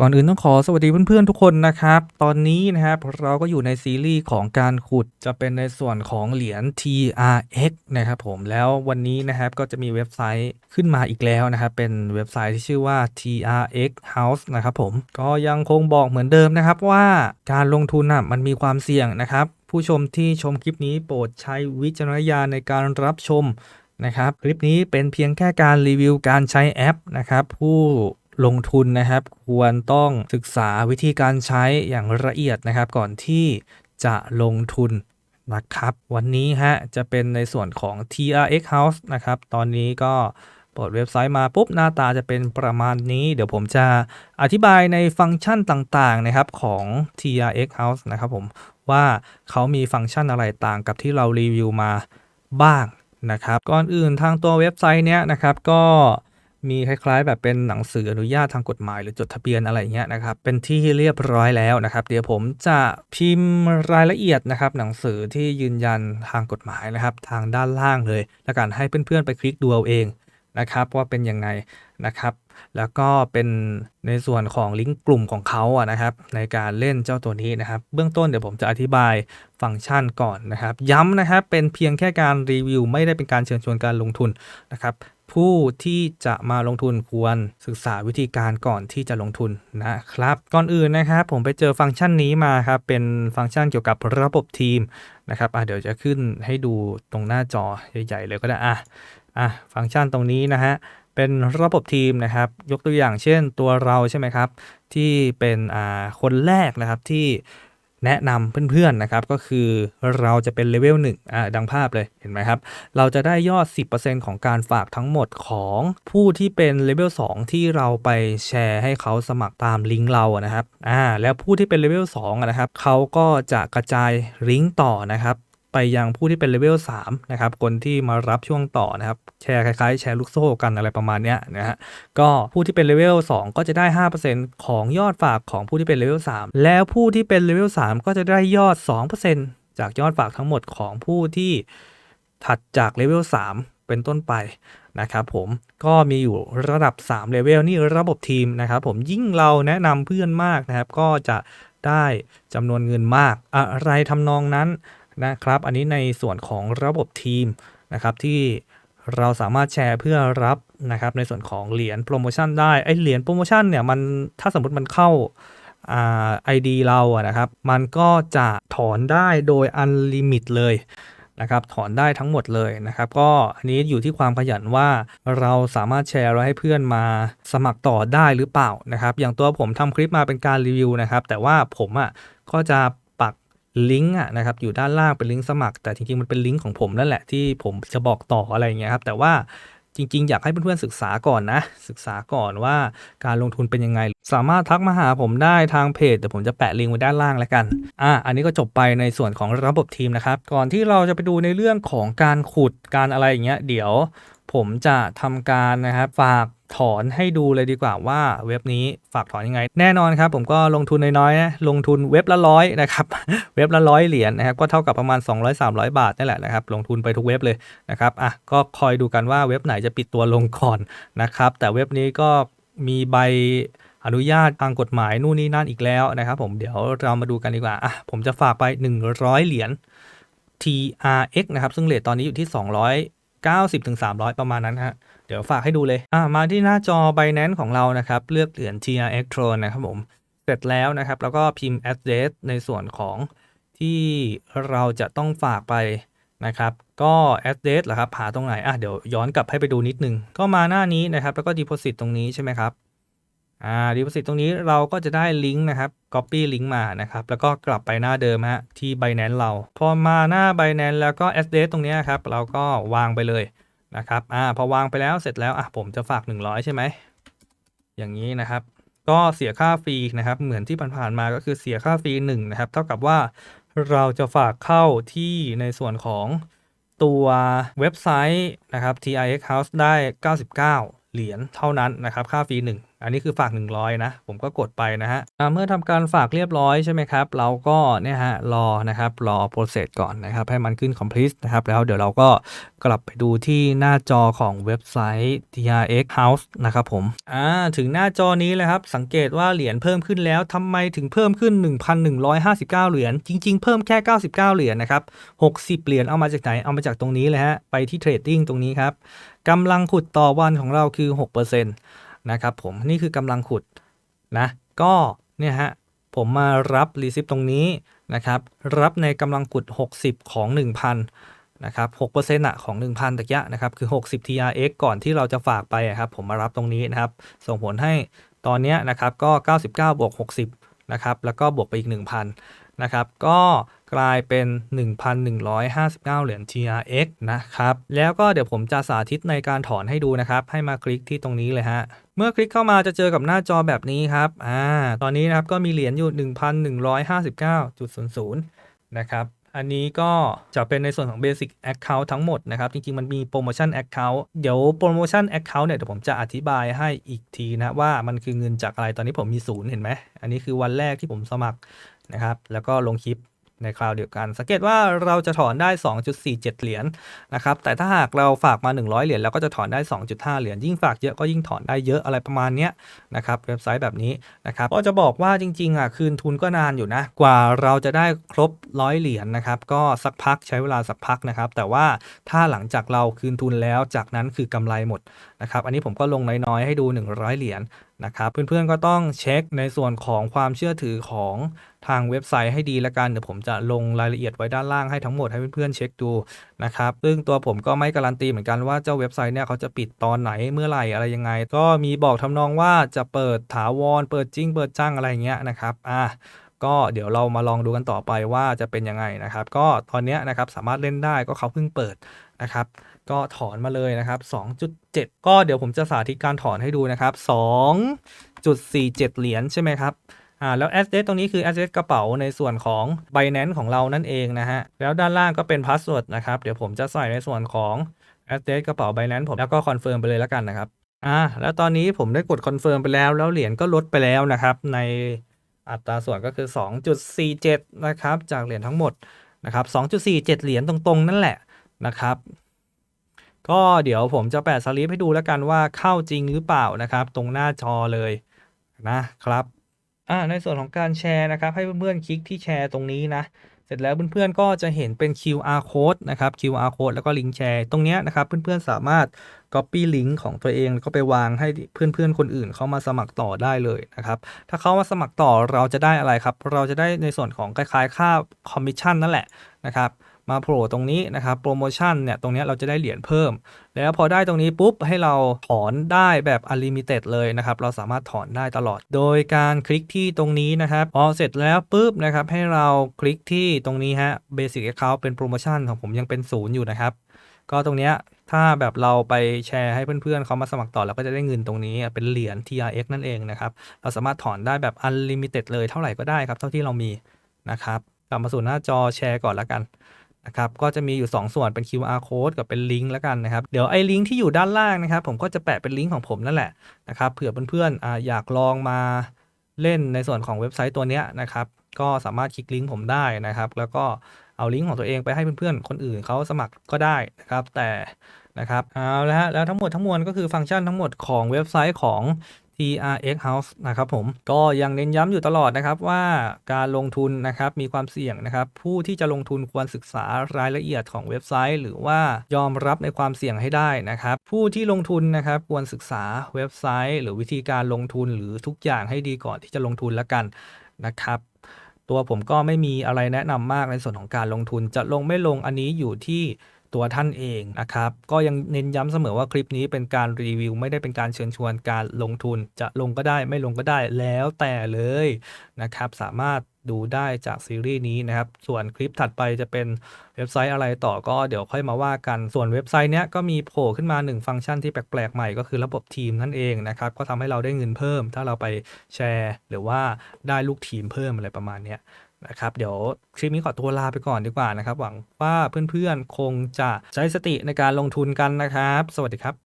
ก่อนอื่นต้องขอสวัสดีเพื่อนๆทุกคนนะครับ ตอนนี้นะครับเราก็อยู่ในซีรีส์ของการขุดจะเป็นในส่วนของเหรียญ TRX นะครับผมแล้ววันนี้นะครับก็จะมีเว็บไซต์ขึ้นมาอีกแล้วนะครับ เป็นเว็บไซต์ที่ชื่อว่า TRX House นะครับผมก็ยังคงบอกเหมือนเดิมนะครับว่าการลงทุนน่ะมันมีความเสี่ยงนะครับ ผู้ชมที่ชมคลิปนี้โปรดใช้วิจารณญาณในการรับชมนะครับ คลิปนี้เป็นเพียงแค่การรีวิวการใช้แอปนะครับผู้ ลงทุนนะครับ ควรต้องศึกษาวิธีการใช้อย่างละเอียดนะครับ ก่อนที่จะลงทุนนะครับ วันนี้ฮะจะเป็นในส่วนของ TRX House นะครับ ตอนนี้ก็เปิดเว็บไซต์มาปุ๊บหน้าตาจะเป็นประมาณนี้ เดี๋ยวผมจะอธิบายในฟังก์ชันต่างๆนะครับของ TRX House นะครับผมว่าเขามีฟังก์ชันอะไรต่างกับที่เรารีวิวมาบ้างนะครับ ก่อนอื่นทางตัวเว็บไซต์เนี้ยนะครับก็ มีคล้ายๆ แบบเป็นหนังสืออนุญาตทางกฎหมาย หรือจดทะเบียนอะไรเงี้ยนะครับ เป็นที่เรียบร้อยแล้วนะครับ เดี๋ยวผมจะพิมพ์รายละเอียดนะครับ หนังสือที่ยืนยันทางกฎหมายนะครับ ทางด้านล่างเลยแล้วกันให้เพื่อนๆไปคลิกดูเอาเองนะครับว่าเป็นยังไงนะครับ แล้วก็เป็นในส่วนของลิงก์กลุ่มของเขาอะนะครับ ในการเล่นเจ้าตัวนี้นะครับ เบื้องต้นเดี๋ยวผมจะอธิบายฟังก์ชันก่อนนะครับ ย้ำนะครับเป็นเพียงแค่การรีวิว ไม่ได้เป็นการเชิญชวนการลงทุนนะครับ ผู้ที่จะมาลงทุนควรศึกษาวิธีการก่อนที่จะลงทุนนะครับ ก่อนอื่นนะครับผมไปเจอฟังก์ชันนี้มาครับ เป็นฟังก์ชันเกี่ยวกับระบบทีมนะครับอะเดี๋ยวจะขึ้นให้ดูตรงหน้าจอใหญ่ๆเลยก็ได้อะอะฟังก์ชันตรงนี้นะฮะเป็นระบบทีมนะครับ ยกตัวอย่างเช่นตัวเราใช่ไหมครับ ที่เป็นอ่าคนแรกนะครับที่ แนะนำเพื่อนๆนะครับก็คือเราจะเป็นเลเวล1อ่าดังภาพเลยเห็นไหมครับ เราจะได้ยอด 10%ของการฝากทั้งหมดของผู้ที่เป็นเลเวล2ที่เราไปแชร์ให้เขาสมัครตามลิงก์เราอะนะครับอ่าแล้วผู้ที่เป็นเลเวล2อะนะครับเขาก็จะกระจายลิงก์ต่อนะครับ ไปยังผู้ที่เป็นเลเวล3นะครับคนที่มารับช่วงต่อนะครับแชร์คล้ายๆ แชร์ลูกโซ่กันอะไรประมาณเนี้ยนะฮะก็ผู้ที่เป็นเลเวล2ก็จะได้ 5%ของยอดฝากของผู้ที่เป็นเลเวล3แล้วผู้ที่เป็นเลเวล3ก็จะได้ยอด 2%จากยอดฝากทั้งหมดของผู้ที่ถัดจากเลเวล3เป็นต้นไปนะครับผมก็มีอยู่ระดับ3เลเวลนี่ระบบทีมนะครับผมยิ่งเราแนะนำเพื่อนมากนะครับ ก็จะได้จำนวนเงินมาก อะไรทำนองนั้น นะครับ อันนี้ในส่วนของระบบทีมนะครับที่เราสามารถแชร์เพื่อรับนะครับในส่วนของเหรียญโปรโมชั่นได้ไอเหรียญโปรโมชั่นเนี่ยมันถ้าสมมติมันเข้าอ่าไอดีเราอะนะครับ มันก็จะถอนได้โดยอันลิมิตเลยนะครับ ถอนได้ทั้งหมดเลยนะครับ ก็อันนี้อยู่ที่ความขยันว่าเราสามารถแชร์แล้วให้เพื่อนมาสมัครต่อได้หรือเปล่านะครับ อย่างตัวผมทำคลิปมาเป็นการรีวิวนะครับ แต่ว่าผมอะก็จะ ลิงก์อะนะครับอยู่ด้านล่างเป็นลิงก์สมัคร แต่จริงๆมันเป็นลิงก์ของผมนั่นแหละที่ผมจะบอกต่ออะไรเงี้ยครับแต่ว่าจริงๆ อยากให้เพื่อนๆศึกษาก่อนนะ ศึกษาก่อนว่าการลงทุนเป็นยังไง สามารถทักมาหาผมได้ทางเพจเดี๋ยวผมจะแปะลิงก์ไว้ด้านล่างแล้วกันอะอันนี้ก็จบไปในส่วนของระบบทีมนะครับ ก่อนที่เราจะไปดูในเรื่องของการขุดการอะไรอย่างเงี้ยเดี๋ยว ผมจะทำการนะครับฝากถอนให้ดูเลยดีกว่าว่าเว็บนี้ฝากถอนยังไง แน่นอนครับ ผมก็ลงทุนน้อยๆนะลงทุนเว็บละร้อยนะครับเว็บละร้อยเหรียญนะครับก็เท่ากับประมาณ 200-300 บาทนี่แหละนะครับลงทุนไปทุกเว็บเลยนะครับอะก็คอยดูกันว่าเว็บไหนจะปิดตัวลงก่อนนะครับแต่เว็บนี้ก็มีใบอนุญาตทางกฎหมายนู่นนี่นั่นอีกแล้วนะครับผมเดี๋ยวเรามาดูกันดีกว่าอะผมจะฝากไป 100 เหรียญ TRX นะครับซึ่งเรทตอนนี้อยู่ที่ 90ถึง300ประมาณนั้นฮะ เดี๋ยวฝากให้ดูเลยอ่ามาที่หน้าจอ Binance ของเรานะครับ เลือกเหรียญ TRX Tron นะครับผม เสร็จแล้วนะครับ แล้วก็พิมพ์ address ในส่วนของที่เราจะต้องฝากไปนะครับ ก็ address เหรอครับ หาตรงไหน อะ เดี๋ยวย้อนกลับให้ไปดูนิดนึง ก็มาหน้านี้นะครับ แล้วก็ deposit ตรงนี้ใช่ไหมครับ อ่า deposit ตรงนี้เราก็จะได้ลิงก์นะครับ copy ลิงก์มานะครับ แล้วก็กลับไปหน้าเดิมฮะที่ Binance เรา พอมาหน้า Binance แล้วก็ address ตรงนี้ครับ เราก็วางไปเลยนะครับ อ่า พอวางไปแล้วเสร็จแล้ว อะ ผมจะฝาก 100 ใช่ไหม อย่างนี้นะครับ ก็เสียค่าฟรีนะครับ เหมือนที่ผ่านๆมาก็คือเสียค่าฟรี1นะครับ เท่ากับว่าเราจะฝากเข้าที่ในส่วนของตัวเว็บไซต์นะครับ TIX House ได้ 99 เหรียญเท่านั้นนะครับ ค่าฟรี1 อันนี้คือฝาก 100 นะ ผมก็กดไปนะฮะเมื่อทำการฝากเรียบร้อยใช่ไหมครับ เราก็เนี่ยฮะรอนะครับรอ process ก่อนนะครับ ให้มันขึ้น complete นะครับ แล้วเดี๋ยวเราก็กลับไปดูที่หน้าจอของเว็บไซต์ TRX House นะครับผมอ่าถึงหน้าจอนี้เลยครับ สังเกตว่าเหรียญเพิ่มขึ้นแล้วทำไมถึงเพิ่มขึ้น 1,159 เหรียญจริง ๆ เพิ่มแค่ 99 เหรียญนะครับ60 เหรียญเอามาจากไหนเอามาจากตรงนี้เลยฮะไปที่เทรดดิ้งตรงนี้ครับกำลังขุดต่อวันของเราคือ 6% นะครับผมนี่คือกำลังขุดนะก็เนี่ยฮะผมมารับรีซิปตรงนี้นะครับรับในกำลังขุด 60 ของ 1,000นะครับ6%อะของ 1,000ตะกี้นะครับคือ 60 TRX ก่อนที่เราจะฝากไปครับผมมารับตรงนี้นะครับส่งผลให้ตอนนี้นะครับก็ 99 บวก 60นะครับแล้วก็บวกไปอีก 1,000นะครับก็กลายเป็น 1,159 เหรียญ TRX นะครับแล้วก็เดี๋ยวผมจะสาธิตในการถอนให้ดูนะครับ ให้มาคลิกที่ตรงนี้เลยฮะ เมื่อคลิกเข้ามาจะเจอกับหน้าจอแบบนี้ครับ อ่า ตอนนี้นะครับก็มีเหรียญอยู่ 1,159.00 นะครับ อันนี้ก็จะเป็นในส่วนของ Basic Account ทั้งหมดนะครับ จริง ๆ มันมี Promotion Account เดี๋ยว Promotion Account เนี่ยเดี๋ยวผมจะอธิบายให้อีกทีนะว่ามันคือเงินจากอะไร ตอนนี้ผมมีศูนย์เห็นไหม อันนี้คือวันแรกที่ผมสมัครนะครับ แล้วก็ลงคลิป ในคราวเดียวกัน สังเกตว่าเราจะถอนได้ 2.47 เหรียญนะครับ แต่ถ้าหากเราฝากมา 100 เหรียญเราก็จะถอนได้ 2.5 เหรียญ ยิ่งฝากเยอะก็ยิ่งถอนได้เยอะอะไรประมาณนี้นะครับ เว็บไซต์แบบนี้นะครับ ก็จะบอกว่าจริงๆอะคืนทุนก็นานอยู่นะ กว่าเราจะได้ครบร้อยเหรียญนะครับ ก็สักพักใช้เวลาสักพักนะครับ แต่ว่าถ้าหลังจากเราคืนทุนแล้ว จากนั้นคือกำไรหมดนะครับ อันนี้ผมก็ลงน้อยๆให้ดู 100 เหรียญ นะครับ เพื่อนๆก็ต้องเช็คในส่วนของความเชื่อถือของทางเว็บไซต์ให้ดีละกันเดี๋ยวผมจะลงรายละเอียดไว้ด้านล่างให้ทั้งหมดให้เพื่อนๆเช็คดูนะครับซึ่งตัวผมก็ไม่การันตีเหมือนกันว่าเจ้าเว็บไซต์เนี่ยเขาจะปิดตอนไหนเมื่อไหร่อะไรยังไง ก็มีบอกทำนองว่าจะเปิดถาวร เปิดจริง เปิดจ้างอะไรเงี้ยนะครับอะก็เดี๋ยวเรามาลองดูกันต่อไปว่าจะเป็นยังไงนะครับ ก็ตอนนี้นะครับสามารถเล่นได้ก็เขาเพิ่งเปิดนะครับ ก็ถอนมาเลยนะครับ 2.7 ก็เดี๋ยวผมจะสาธิตการถอนให้ดูนะครับ 2.47 เหรียญใช่ไหมครับอ่าแล้ว address ตรงนี้คือ address กระเป๋าในส่วนของ Binance ของเรานั่นเองนะฮะ แล้วด้านล่างก็เป็น password นะครับ เดี๋ยวผมจะใส่ในส่วนของ address กระเป๋า Binance ผมแล้วก็ confirm ไปเลยแล้วกันนะครับอ่าแล้วตอนนี้ผมได้กด confirm ไปแล้วแล้วเหรียญก็ลดไปแล้วนะครับในอัตราส่วนก็คือ 2.47 นะครับ จากเหรียญทั้งหมดนะครับ 2.47 เหรียญตรงๆ นั่นแหละนะครับ ก็เดี๋ยวผมจะแปะสลิปให้ดูแล้วกันว่าเข้าจริงหรือเปล่านะครับ ตรงหน้าจอเลยนะครับอ่าในส่วนของการแชร์นะครับ ให้เพื่อนๆคลิกที่แชร์ตรงนี้นะ เสร็จแล้วเพื่อนๆก็จะเห็นเป็น QR code นะครับ QR code แล้วก็ลิงก์แชร์ตรงนี้นะครับ เพื่อนๆสามารถ Copy ลิงก์ของตัวเองแล้วก็ไปวางให้เพื่อนๆคนอื่นเข้ามาสมัครต่อได้เลยนะครับ ถ้าเขามาสมัครต่อเราจะได้อะไรครับ เราจะได้ในส่วนของคล้ายๆค่าคอมมิชชั่นนั่นแหละนะครับ มาโผล่ตรงนี้นะครับโปรโมชั่นเนี่ยตรงนี้เราจะได้เหรียญเพิ่ม แล้วพอได้ตรงนี้ปุ๊บให้เราถอนได้แบบ unlimited เลยนะครับเราสามารถถอนได้ตลอด โดยการคลิกที่ตรงนี้นะครับพอเสร็จแล้วปุ๊บนะครับให้เราคลิกที่ตรงนี้ฮะ basic account เป็นโปรโมชั่นของผมยังเป็นศูนย์อยู่นะครับก็ตรงเนี้ยถ้าแบบเราไปแชร์ให้เพื่อนๆเขามาสมัครต่อเราก็จะได้เงินตรงนี้เป็นเหรียญ TRX นั่นเองนะครับ เราสามารถถอนได้แบบ unlimited เลยเท่าไหร่ก็ได้ครับ เท่าที่เรามีนะครับ กลับมาสู่หน้าจอแชร์ก่อนแล้วกัน นะครับก็จะมีอยู่ 2 ส่วนเป็น QR code กับเป็นลิงก์แล้วกันนะครับเดี๋ยวไอ้ลิงก์ที่อยู่ด้านล่างนะครับ ผมก็จะแปะเป็นลิงก์ของผมนั่นแหละนะครับเผื่อเพื่อนๆออยากลองมาเล่นในส่วนของเว็บไซต์ตัวเนี้ยนะครับก็สามารถคลิกลิงก์ผมได้นะครับ แล้วก็เอาลิงก์ของตัวเองไปให้เพื่อนๆ คนอื่นเขาสมัครก็ได้นะครับ แต่นะครับเอาละฮะแล้วทั้งหมดทั้งมวลก็คือฟังก์ชันทั้งหมดของเว็บไซต์ของ TRX House นะครับผมก็ยังเน้นย้ำอยู่ตลอดนะครับว่าการลงทุนนะครับมีความเสี่ยงนะครับ ผู้ที่จะลงทุนควรศึกษารายละเอียดของเว็บไซต์ หรือว่ายอมรับในความเสี่ยงให้ได้นะครับ ผู้ที่ลงทุนนะครับควรศึกษาเว็บไซต์ หรือวิธีการลงทุนหรือทุกอย่างให้ดีก่อนที่จะลงทุนแล้วกันนะครับตัวผมก็ไม่มีอะไรแนะนำมากในส่วนของการลงทุนจะลงไม่ลงอันนี้อยู่ที่ ตัวท่านเองนะครับ ก็ยังเน้นย้ำเสมอว่าคลิปนี้เป็นการรีวิว ไม่ได้เป็นการเชิญชวนการลงทุน จะลงก็ได้ไม่ลงก็ได้แล้วแต่เลยนะครับ สามารถดูได้จากซีรีส์นี้นะครับ ส่วนคลิปถัดไปจะเป็นเว็บไซต์อะไรต่อก็เดี๋ยวค่อยมาว่ากัน ส่วนเว็บไซต์เนี้ยก็มีโผล่ขึ้นมา 1 ฟังก์ชันที่แปลกๆใหม่ก็คือระบบทีมนั่นเองนะครับ ก็ทำให้เราได้เงินเพิ่ม ถ้าเราไปแชร์ หรือว่าได้ลูกทีมเพิ่มอะไรประมาณเนี้ย นะครับ เดี๋ยวคลิปนี้ขอตัวลาไปก่อนดีกว่านะครับ หวังว่าเพื่อนๆคงจะใช้สติในการลงทุนกันนะครับ สวัสดีครับ